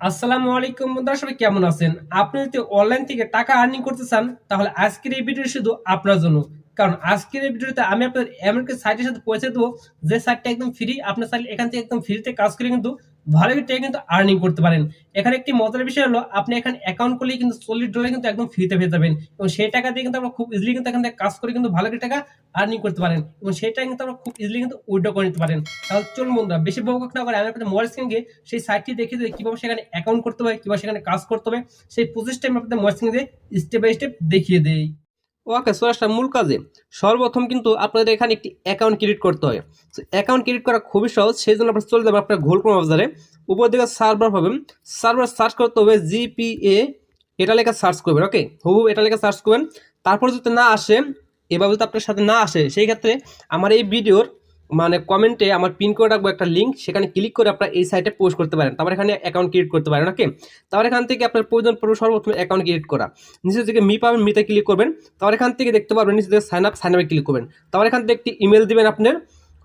আসসালামু আলাইকুম বন্ধুরা, সবাই কেমন আছেন? আপনি যদি অনলাইন থেকে টাকা আর্নিং করতে চান, তাহলে আজকের এই ভিডিও শুধু আপনার জন্য। কারণ আজকের এই ভিডিওতে আমি আপনাদের এমন একটা সাইটের সাথে পৌঁছে দেবো, যে সাইটটা একদম ফ্রি আপনার চাইলে এখান থেকে একদম ফ্রিতে কাজ করে কিন্তু ভালো টাকা কিন্তু আর্নিং করতে পারেন। এখানে একটি মজার বিষয় হলো, আপনি এখানে অ্যাকাউন্ট করলেই কিন্তু চল্লিশ ডলার কিন্তু একদম ফ্রিতে পেয়ে যাবেন এবং সেই টাকা দিয়ে কিন্তু আমরা খুব ইজিলি কিন্তু এখান থেকে কাজ করে কিন্তু ভালো টাকা আর্নিং করতে পারেন এবং সেই টাকা কিন্তু আমরা খুব ইজিলি কিন্তু উইড্রো করে নিতে পারেন। তাহলে চলুন বন্ধুরা, বেশি বকবক না করে আমি আপনাদের মোবাইল স্ক্রিনে সেই সাইটটি দেখিয়ে দিই, কীভাবে সেখানে অ্যাকাউন্ট করতে হবে, কীভাবে সেখানে কাজ করতে হবে। সেই প্রসেসটা আমি আপনাদের মোবাইল দিয়ে স্টেপ বাই স্টেপ দেখিয়ে দেই। ওকে সরাসরি মূল কাজে। সর্বপ্রথম কিন্তু আপনাদের এখানে একটি অ্যাকাউন্ট ক্রিয়েট করতে হয়। অ্যাকাউন্ট ক্রিয়েট করা খুবই সহজ সেই জন্য আপনার চলে যাবেন আপনার ঘোল বাজারে উপর দিকে সার্ভার পাবেন। সার্ভার সার্চ করতে হবে জিপিএ এটা লেখা সার্চ করবেন ওকে হুবু এটা লেখা সার্চ করবেন। তারপর যদি না আসে, এভাবে যদি আপনার সাথে না আসে, সেই ক্ষেত্রে আমার এই ভিডিওর মানে কমেন্টে আমার পিন করে রাখব একটা লিঙ্ক সেখানে ক্লিক করে আপনার এই সাইটে পোস্ট করতে পারেন। তারপর এখানে অ্যাকাউন্ট ক্রিয়েট করতে পারেন ওকে তারপর এখান থেকে আপনার প্রয়োজন পড়বে সর্বপ্রথম অ্যাকাউন্ট ক্রিয়েট করা। নিচে থেকে মি পাবেন মিতে ক্লিক করবেন। তারপর এখান থেকে দেখতে পারবেন, নিচে থেকে সাইন আপ সাইন আপে ক্লিক করবেন। তারপর এখান থেকে একটি ইমেল দিবেন আপনার।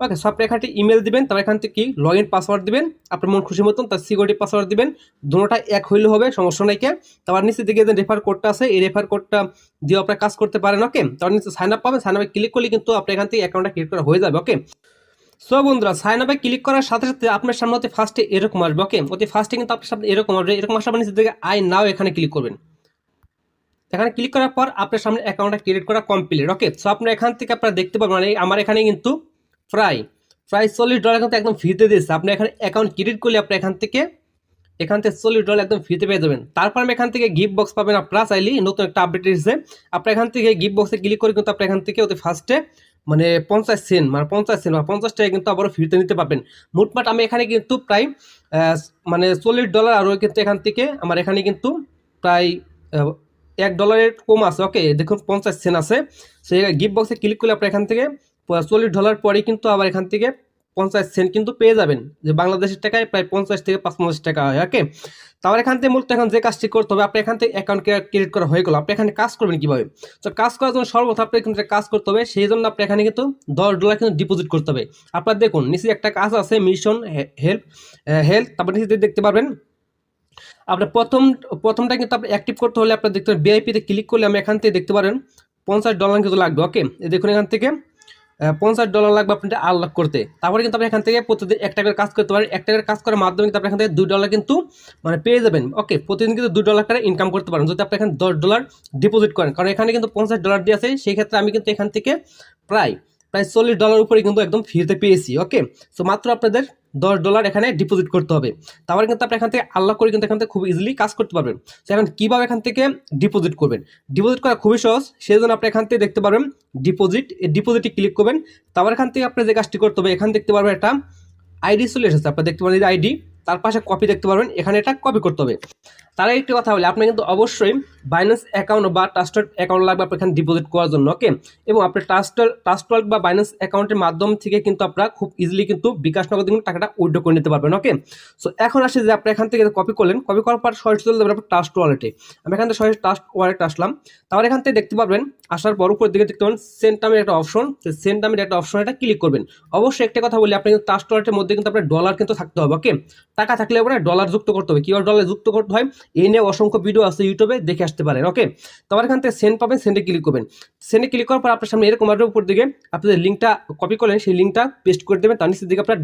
ওকে, সব এখানে ইমেল দিবেন, তারপর এখান থেকে লগ ইন পাসওয়ার্ড দিবেন, আপনার মন খুশি মতন তার সিকিউরিটি পাসওয়ার্ড দিবেন, দুটোটা এক হইলে হবে, সমস্যা নাই কে। তারপর নিচে দিকে যে রেফার কোডটা আছে, এই রেফার কোডটা দিয়ে আপনার কাজ করতে পারেন, ওকে। তারপর নিচে সাইন আপ পাবেন সাইন আপে ক্লিক করলে কিন্তু আপনার এখান থেকে অ্যাকাউন্টটা ক্রিয়েট করা হয়ে যাবে, ওকে। সো বন্ধুরা সাইন আপে ক্লিক করার সাথে সাথে আপনার সামনে হতে ফার্স্টে এরকম আসবে, ওকে। অতি ফার্স্টে কিন্তু আপনার সামনে এরকম আসবে, এরকম আসার নিচে থেকে আই নাও এখানে ক্লিক করবেন। এখানে ক্লিক করার পর আপনার সামনে অ্যাকাউন্টটা ক্রিয়েট করা কমপ্লিট ওকে। সো আপনার এখান থেকে আপনারা দেখতে পাবেন মানে আমার এখানে কিন্তু প্রায় প্রায় চল্লিশ ডলার কিন্তু একদম ফ্রিতে দিয়েছে। আপনি এখানে অ্যাকাউন্ট ক্রিয়েট করলে আপনি এখান থেকে এখান থেকে চল্লিশ ডলার একদম ফ্রিতে পেয়ে যাবেন। তারপর আমি এখান থেকে গিফট বক্স পাবেন আপনারা চাইলে নতুন একটা আপডেট এসেছে। আপনি এখান থেকে গিফট বক্সে ক্লিক করে কিন্তু আপনি এখান থেকে ওতে ফার্স্টে মানে পঞ্চাশ সেন্ট মানে পঞ্চাশ সেন্ট বা পঞ্চাশ টাকা কিন্তু আবারও ফ্রিতে নিতে পারবেন। মোটমাট আমি এখানে কিন্তু প্রায় মানে চল্লিশ ডলার আরও কিন্তু এখান থেকে আমার এখানে কিন্তু প্রায় এক ডলারের কম আছে। ওকে দেখুন পঞ্চাশ সেন্ট আছে। সেই গিফট বক্সে ক্লিক করলে আপনি এখান থেকে চল্লিশ ডলার পরে কিন্তু আবার এখান থেকে পঞ্চাশ সেন্ট কিন্তু পেয়ে যাবেন। যে বাংলাদেশের টাকায় প্রায় পঞ্চাশ থেকে পাঁচপঞ্চাশ টাকা হয় ওকে তারপর এখান থেকে মূলত এখন যে কাজটি করতে হবে, আপনি এখান থেকে অ্যাকাউন্ট ক্রিয়েট করা হয়ে গেল। আপনি এখানে কাজ করবেন কীভাবে? তো কাজ করার জন্য সর্বপ্রথম আপনি কিন্তু কাজ করতে হবে, সেই জন্য আপনি এখানে কিন্তু দশ ডলার কিন্তু ডিপোজিট করতে হবে। আপনার দেখুন, নিচে একটা কাজ আছে মিশন হেল্প হেলথ তারপর নিচে দেখতে পারবেন, আপনার প্রথম, প্রথমটা কিন্তু আপনি অ্যাক্টিভ করতে হলে আপনার দেখতে পারেন বিআইপিতে ক্লিক করলে আমি এখান থেকে দেখতে পারেন, পঞ্চাশ ডলার কিন্তু লাগবে ওকে দেখুন এখান থেকে পঞ্চাশ ডলার লাগবে আপনাদের আনলক করতে। তারপরে কিন্তু আপনি এখান থেকে প্রতিদিন এক টাকার কাজ করতে পারেন। এক টাকার কাজ করার মাধ্যমে কিন্তু আপনি এখান থেকে দুই ডলার কিন্তু মানে পেয়ে যাবেন। ওকে প্রতিদিন কিন্তু দুই ডলার করে ইনকাম করতে পারেন। যদি আপনি এখানে দশ ডলার ডিপোজিট করেন, কারণ এখানে কিন্তু পঞ্চাশ ডলার দিয়ে আছে, সেই ক্ষেত্রে আমি কিন্তু এখান থেকে প্রায় প্রায় চল্লিশ ডলার উপরে কিন্তু একদম ফ্রিতে পেয়েছি। ওকে সো মাত্র আপনাদের দশ ডলার এখানে ডিপোজিট করতে হবে। তারপরে কিন্তু আপনি এখান থেকে আল্লাহ করে কিন্তু এখান থেকে খুব ইজিলি কাজ করতে পারবেন। তো এখন কীভাবে এখান থেকে ডিপোজিট করবেন? ডিপোজিট করা খুবই সহজ। সেই জন্য আপনি এখান থেকে দেখতে পারবেন ডিপোজিট এই ডিপোজিটে ক্লিক করবেন। তারপর এখান থেকে আপনি যে কাজটি করতে হবে, এখানে দেখতে পারবেন একটা আইডি চলে এসেছে আপনি দেখতে পারেন আইডি তার পাশে কপি দেখতে পারবেন। এখানে এটা কপি করতে হবে। তার একটি কথা বলি, আপনি কিন্তু অবশ্যই বাইন্যান্স অ্যাকাউন্ট বা ট্রাস্টেড অ্যাকাউন্ট লাগবে আপনার এখানে ডিপোজিট করার জন্য ওকে এবং আপনি ট্রাস্টেড ট্রাস্টওয়াল বা বাইন্যান্স অ্যাকাউন্টের মাধ্যম থেকে কিন্তু আপনারা খুব ইজিলি কিন্তু বিকাশ নগদ কিন্তু টাকাটা উইড্রো করে নিতে পারবেন ওকে সো এখন আসে যে আপনি এখান থেকে কপি করলেন কপি করার পর সরাসরি চলে যাবেন আপনার ট্রাস্ট ওয়ালেটে আমি এখান থেকে সরাসরি ট্রাস্ট ওয়ালেট আসলাম। তারপর এখান থেকে দেখতে পারবেন, আসার পর উপর দিকে দেখতে পাবেন সেন্ট নামের একটা অপশন সেন্ট নামের একটা অপশন এটা ক্লিক করবেন। অবশ্যই একটা কথা বলি, আপনি কিন্তু ট্রাস্ট ওয়ালেটের মধ্যে কিন্তু আপনার ডলার কিন্তু থাকতে হবে ওকে টাকা থাকলে আপনার ডলার যুক্ত করতে হবে। কীভাবে ডলার যুক্ত করতে হয়? এই নিয়ে অসংখ্য ভিডিও আছে ইউটিউবে দেখে আসতে পারেন ওকে তারপর এখান থেকে সেন্ড পাবেন সেন্ডে ক্লিক করবেন। সেন্ডে ক্লিক করার পর আপনার সামনে এরকম উপর দিকে আপনাদের লিঙ্কটা কপি করলেন, সেই লিঙ্কটা পেস্ট করে দেবেন, তার নিচের দিকে আপনার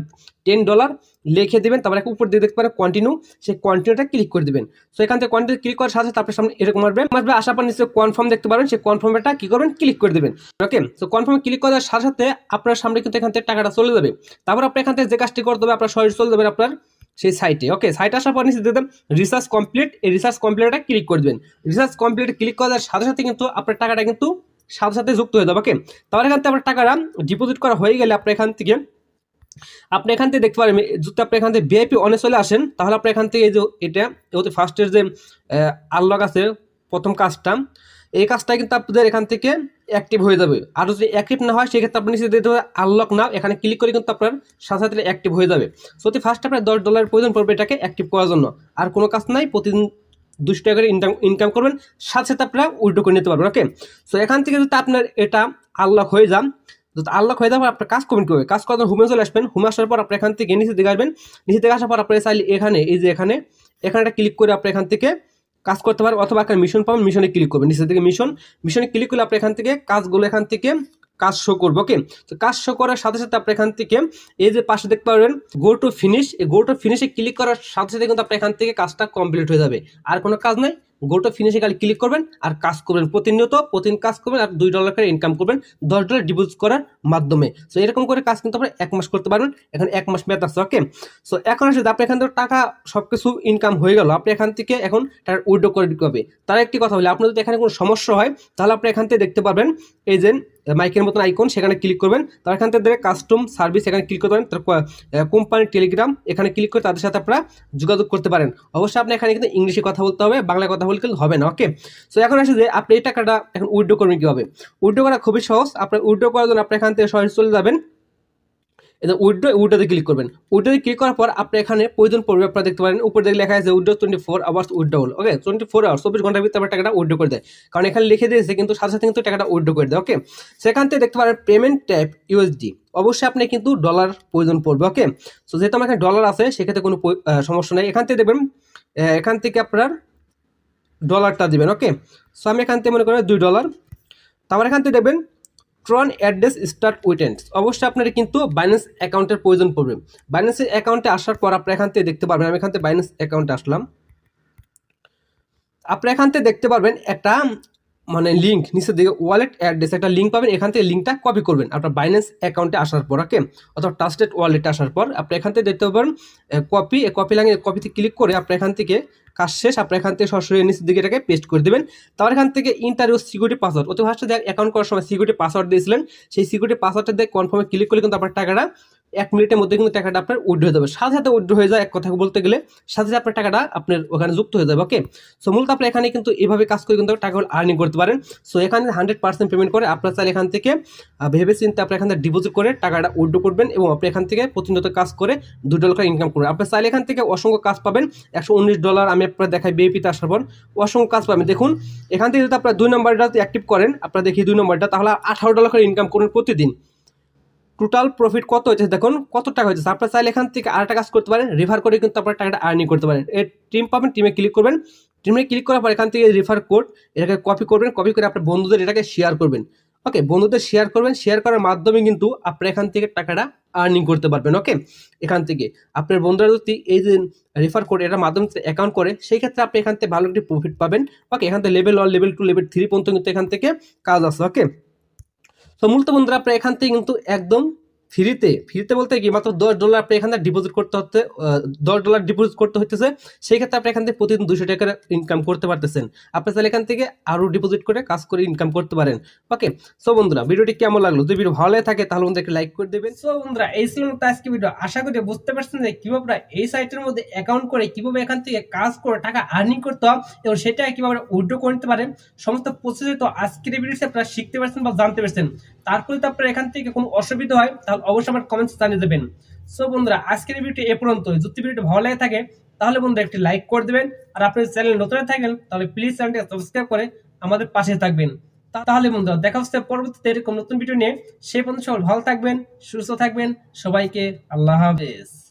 টেন ডলার লিখে দেবেন, তারপর উপর দিকে দেখতে পারেন কন্টিনিউ সেই কন্টিনিউটা ক্লিক করে দেবেন। সো এখান থেকে কন্টিনিউ ক্লিক করার সাথে আপনার সামনে এরকম আসবে আসবে আসার পর নিচে কনফার্ম দেখতে পারেন সেই কনফার্মটা কি করবেন ক্লিক করে দেবেন ওকে সো কনফার্মে ক্লিক করার সাথে সাথে আপনার সামনে কিন্তু এখান থেকে টাকাটা চলে যাবে। তারপর আপনি এখান থেকে যে কাজটি করতে হবে, আপনার সরাসরি চলে যাবেন আপনার সেই সাইটে ওকে সাইট আসার পর নিচে দেবেন রিসার্চ কমপ্লিট এই রিসার্চ কমপ্লিটটা ক্লিক করে দেবেন রিসার্চ কমপ্লিট ক্লিক করার সাথে সাথে কিন্তু আপনার টাকাটা কিন্তু সাথে সাথে যুক্ত হয়ে যাবে ওকে তাহলে এখান থেকে আপনার টাকাটা ডিপোজিট করা হয়ে গেলে আপনার এখান থেকে, আপনি এখান থেকে দেখতে পারেন, যদি আপনি এখান থেকে ভিআইপি অনে চলে আসেন, তাহলে আপনি এখান থেকে এই যে এটা হচ্ছে ফার্স্টের যে আনলক আছে, প্রথম কাজটা এই কাজটা কিন্তু আপনাদের এখান থেকে অ্যাক্টিভ হয়ে যাবে। আর যদি অ্যাক্টিভ না হয়, সেক্ষেত্রে আপনি নিচে দিতে হবে আনলক নাও এখানে ক্লিক করে কিন্তু আপনার সাথে সাথে অ্যাক্টিভ হয়ে যাবে। সত্যি ফার্স্ট আপনার দশ ডলারের প্রয়োজন পড়বে এটাকে অ্যাক্টিভ করার জন্য। আর কোনো কাজ নাই, প্রতিদিন দুশো টাকা করে ইনকাম ইনকাম করবেন। সাথে সাথে আপনারা উল্টো করে নিতে পারবেন ওকে সো এখান থেকে যদি আপনার এটা আনলক হয়ে যান, যদি আনলক হয়ে যাওয়ার আপনার কাজ করবেন কীভাবে কাজ করার হোমে চলে আসবেন। হোমে আসার পর আপনি এখান থেকে নিচে দিকে আসবেন। নিচে থেকে আসার পর আপনি চাইলে এখানে, এই যে এখানে এখানে একটা ক্লিক করে আপনি এখান থেকে কাজ করতে পারেন অথবা একটা মিশন পাবেন মিশনে ক্লিক করবেন নিচে থেকে মিশন মিশনে ক্লিক করলে আপনি এখান থেকে কাজগুলো এখান থেকে কাজ শো করব ওকে তো কাজ শো করার সাথে সাথে আপনি এখান থেকে এই যে পাশে দেখতে পারবেন গো টু ফিনিশ এই গো টু ফিনিশে ক্লিক করার সাথে সাথে কিন্তু আপনি এখান থেকে কাজটা কমপ্লিট হয়ে যাবে। আর কোনো কাজ নাই? গো টু ফিনিশে খালি ক্লিক করবেন আর কাজ করবেন। প্রতিনিয়ত প্রতিদিন কাজ করবেন আর দুই ডলার করে ইনকাম করবেন, দশ ডলার ডিপোজিট করার মাধ্যমে। সো এরকম করে কাজ কিন্তু আপনি এক মাস করতে পারবেন। এখন এক মাস মেয়াদ আছে ওকে সো এখন আসলে আপনি এখান থেকে টাকা সব কিছু ইনকাম হয়ে গেল, আপনি এখান থেকে এখন টাকা উইড্রো করে দিতে হবে। তার একটি কথা বলি, আপনার যদি এখানে কোনো সমস্যা হয়, তাহলে আপনি এখান থেকে দেখতে পারবেন, এই যে মাইকের মতন আইকন সেখানে ক্লিক করবেন। তার এখান থেকে কাস্টম সার্ভিস এখানে ক্লিক করতে পারেন। তার কোম্পানি টেলিগ্রাম এখানে ক্লিক করে তাদের সাথে আপনারা যোগাযোগ করতে পারেন। অবশ্যই আপনি এখানে কিন্তু ইংলিশে কথা বলতে হবে বাংলা কথা বলতে কিন্তু হবে না ওকে সো এখন আসে যে আপনি এই টাকাটা এখন উইড্রো করবেন কীভাবে? উইড্রো করা খুবই সহজ। আপনার উইড্রো করার জন্য আপনি এখান থেকে সহজে চলে যাবেন। এটা উইড্রো উইড্রোতে ক্লিক করবেন। উইড্রোতে ক্লিক করার পর আপনি এখানে প্রয়োজন পড়বে আপনারা দেখতে পারেন উপরে দেখে লেখা আছে withdraw twenty four hours withdrawal okay twenty four hours চব্বিশ ঘণ্টার ভিতরে আপনার টাকাটা উইড্রো করে দেয়। কারণ এখানে লিখে দিয়েছে কিন্তু সাথে সাথে কিন্তু টাকাটা উইড্রো করে দেয় ওকে সেখান থেকে দেখতে পারেন পেমেন্ট ট্যাপ ইউএসডি অবশ্যই আপনি কিন্তু ডলার প্রয়োজন পড়বে ওকে সো যেহেতু আমার এখানে ডলার আছে সেক্ষেত্রে কোনো সমস্যা নেই। এখান থেকে দেখবেন আহ, এখান থেকে আপনার ডলারটা দিবেন ওকে সো আমি এখান থেকে মনে করেন দুই ডলার তারপর এখান থেকে দেখবেন ট্রন অ্যাড্রেস স্টার্ট উইটেন্স অবশ্যই আপনার কিন্তু বাইন্যান্স অ্যাকাউন্টের প্রয়োজন পড়বে। বাইন্যান্সের অ্যাকাউন্টে আসার পর আপনার এখান থেকে দেখতে পারবেন, আমি এখান থেকে বাইন্যান্স অ্যাকাউন্টে আসলাম। আপনি এখান থেকে দেখতে পারবেন একটা মানে লিঙ্ক নিচের দিকে ওয়ালেট অ্যাড্রেস একটা লিঙ্ক পাবেন, এখান থেকে লিঙ্কটা কপি করবেন। আপনার বাইন্যান্স অ্যাকাউন্টে আসার পর ওকে অথবা ট্রাস্টেড ওয়ালেটে আসার পর, আপনি এখান থেকে দেখতে পাবেন কপি কপি লাগে কপিতে ক্লিক করে আপনি এখান থেকে কাজ শেষ আপনি এখান থেকে সরাসরি নিচের দিকে এটাকে পেস্ট করে দেবেন। তারপর এখান থেকে ইন্টারভিউ সিকিউরিটি পাসওয়ার্ড অতি ভাষা দেখ অ্যাকাউন্ট করার সময় সিকিউরিটি পাসওয়ার্ড দিয়েছিলেন, সেই সিকিউরিটি পাসওয়ার্ডটা দিয়ে কনফার্মে ক্লিক করলে কিন্তু আপনার টাকাটা এক মিনিটের মধ্যে কিন্তু টাকাটা আপনার উইড্রো হয়ে যাবে। সাথে সাথে উইড্রো হয়ে যায় এক কথা বলতে গেলে, সাথে সাথে আপনার টাকাটা আপনার ওখানে যুক্ত হয়ে যাবে ওকে সো মূলত আপনি এখানে কিন্তু এভাবে কাজ করে কিন্তু টাকা আর্নিং করতে পারেন। সো এখানে হান্ড্রেড পার্সেন্ট পেমেন্ট করে আপনার চাইলে এখান থেকে ভেবে চিন্তে আপনি এখান থেকে ডিপোজিট করে টাকাটা উইড্রো করবেন এবং আপনি এখান থেকে প্রতিনিয়ত কাজ করে দু ডলার করে ইনকাম করবেন। আপনি চাইলে এখান থেকে অসংখ্য কাজ পাবেন। একশো উনিশ ডলার আমি আপনার দেখাই বিএপিতে আসার পর। অসংখ্য কাজ পাবেন। দেখুন, এখান থেকে যদি আপনার দুই নম্বরটা অ্যাক্টিভ করেন, আপনারা দেখি দুই নম্বরটা তাহলে আঠারো ডলার করে ইনকাম করুন প্রতিদিন। টোটাল প্রফিট কত হয়েছে? দেখুন, কত টাকা হয়েছে? আপনার চাইলে এখান থেকে আরেকটা কাজ করতে পারেন রেফার করে কিন্তু আপনার টাকাটা আর্নিং করতে পারেন। এর টিম পাবেন টিমে ক্লিক করবেন। টিমে ক্লিক করার পর এখান থেকে রেফার কোড এটাকে কপি করবেন কপি করে আপনার বন্ধুদের এটাকে শেয়ার করবেন। ওকে বন্ধুদের শেয়ার করবেন শেয়ার করার মাধ্যমে কিন্তু আপনি এখান থেকে টাকাটা আর্নিং করতে পারবেন ওকে এখান থেকে আপনার বন্ধুরা যদি এই যে রেফার কোড এটার মাধ্যমে অ্যাকাউন্ট করে, সেই ক্ষেত্রে আপনি এখান থেকে ভালো একটি প্রফিট পাবেন। ওকে এখান থেকে level one level two level three পর্যন্ত কিন্তু এখান থেকে কাজ আছে ওকে তো মূলত বন্ধুরা আপনি এখান থেকে কিন্তু একদম ফ্রিতে ফ্রিতে বলতে কি মাত্র দশ ডলার আপনি এখান ডিপোজিট করতে হতে দশ ডলার ডিপোজিট করতে হইতেছে, সেই ক্ষেত্রে আপনি এখান থেকে প্রতিদিন দুশো টাকা ইনকাম করতে পারতেছেন। আপনি তাহলে এখান থেকে আরও ডিপোজিট করে কাজ করে ইনকাম করতে পারেন। ওকে সো বন্ধুরা, ভিডিওটি কেমন লাগল? যদি ভিডিও ভালো থাকে, তাহলে বন্ধুরা একটা লাইক করে দেবেন। সো বন্ধুরা, এই ছিল আজকে ভিডিও। আশা করি বুঝতে পারছেন যে কীভাবে এই সাইটের মধ্যে অ্যাকাউন্ট করে কীভাবে এখান থেকে কাজ করে টাকা আর্নিং করতে হয় এবং সেটা কীভাবে উইড্রো করতে পারেন, সমস্ত প্রসেসে তো আজকের ভিডিওতে আপনারা শিখতে পারছেন বা জানতে পারছেন। তারপরে তো আপনার এখান থেকে কোনো অসুবিধা হয়, তাহলে অবশ্যই আমার কমেন্টস জানিয়ে দেবেন। সো বন্ধুরা, আজকের ভিডিওটি এ পর্যন্ত যদি ভিডিওটি ভালো লাগে থাকে, তাহলে বন্ধুরা একটি লাইক করে দেবেন। আর আপনি চ্যানেল নতুন থাকেন, তাহলে প্লিজ চ্যানেলটি সাবস্ক্রাইব করে আমাদের পাশে থাকবেন। তাহলে বন্ধুরা, দেখা হচ্ছে পরবর্তীতে এরকম নতুন ভিডিও নিয়ে। সেই পর্যন্ত সবাই ভালো থাকবেন, সুস্থ থাকবেন। সবাইকে আল্লাহ হাফেজ।